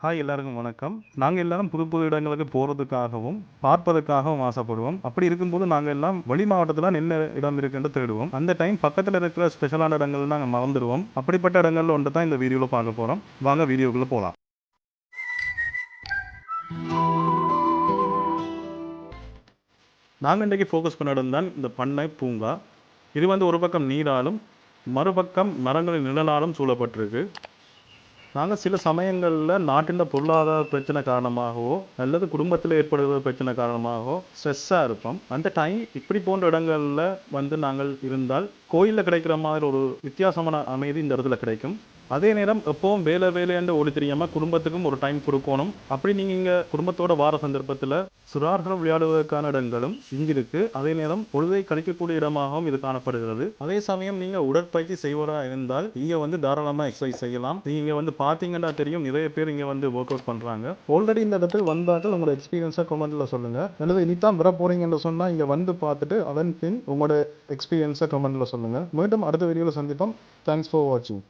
Hi எல்லாருக்கும் வணக்கம். நாங்கள் எல்லாரும் புது புது இடங்களுக்கு போகிறதுக்காகவும் பார்ப்பதற்காகவும் ஆசைப்படுவோம். அப்படி இருக்கும்போது நாங்கள் எல்லாம் வெளி மாவட்டத்தில் என்ன இடம் இருக்குன்னு தேடுவோம். அந்த டைம் பக்கத்தில் இருக்கிற ஸ்பெஷலான இடங்கள் நாங்கள் மறந்துடுவோம். அப்படிப்பட்ட இடங்கள்ல ஒன்று தான் இந்த வீடியோவில் பார்க்க போகிறோம் வாங்க வீடியோக்குள்ளே போகலாம் நாங்கள் இன்றைக்கி ஃபோக்கஸ் பண்ண இடம் தான் இந்த பண்ணை பூங்கா. இது வந்து ஒரு பக்கம் நீராலும் மறுபக்கம் மரங்களின் நிழலாலும் சூழப்பட்டிருக்கு. நாங்கள் சில சமயங்களில் நாட்டின் பொருளாதார பிரச்சனை காரணமாகவோ அல்லது குடும்பத்தில் ஏற்படுகிற பிரச்சனை காரணமாகவோ ஸ்ட்ரெஸ்ஸாக இருப்போம். அந்த டைம் இப்படி போன்ற இடங்களில் வந்து நாங்கள் இருந்தால் கோயிலில் கிடைக்கிற மாதிரி ஒரு வித்தியாசமான அமைதி இந்த இடத்துல கிடைக்கும். அதே நேரம் எப்பவும் வேலை வேலையாண்டு ஓடி தெரியாமல் குடும்பத்துக்கும் ஒரு டைம் கொடுக்கணும். அப்படி நீங்கள் இங்கே குடும்பத்தோட வார சந்தர்ப்பத்தில் சுறார்கள் விளையாடுவதற்கான இடங்களும் இங்கு இருக்கு. அதே நேரம் பொழுதை கழிக்கக்கூடிய இடமாகவும் இது காணப்படுகிறது. அதே சமயம் நீங்கள் உடற்பயிற்சி செய்வராக இருந்தால் இங்கே வந்து தாராளமாக எக்ஸசைஸ் செய்யலாம். நீங்கள் வந்து பார்த்தீங்கன்னா தெரியும் நிறைய பேர் இங்கே வந்து ஒர்க் அவுட் பண்ணுறாங்க ஆல்ரெடி இந்த இடத்துக்கு வந்தாக்கள் உங்களோட எக்ஸ்பீரியன்ஸை கமெண்ட்டில் சொல்லுங்கள் அல்லது இனித்தான் வர போகிறீங்கன்னு சொன்னால் இங்கே வந்து பார்த்துட்டு அதன் பின் உங்களோட எக்ஸ்பீரியன்ஸை கமெண்ட்டில் சொல்லுங்கள் மீண்டும் அடுத்த வீடியோவில் சந்திப்போம். தேங்க்ஸ் ஃபார் வாட்சிங்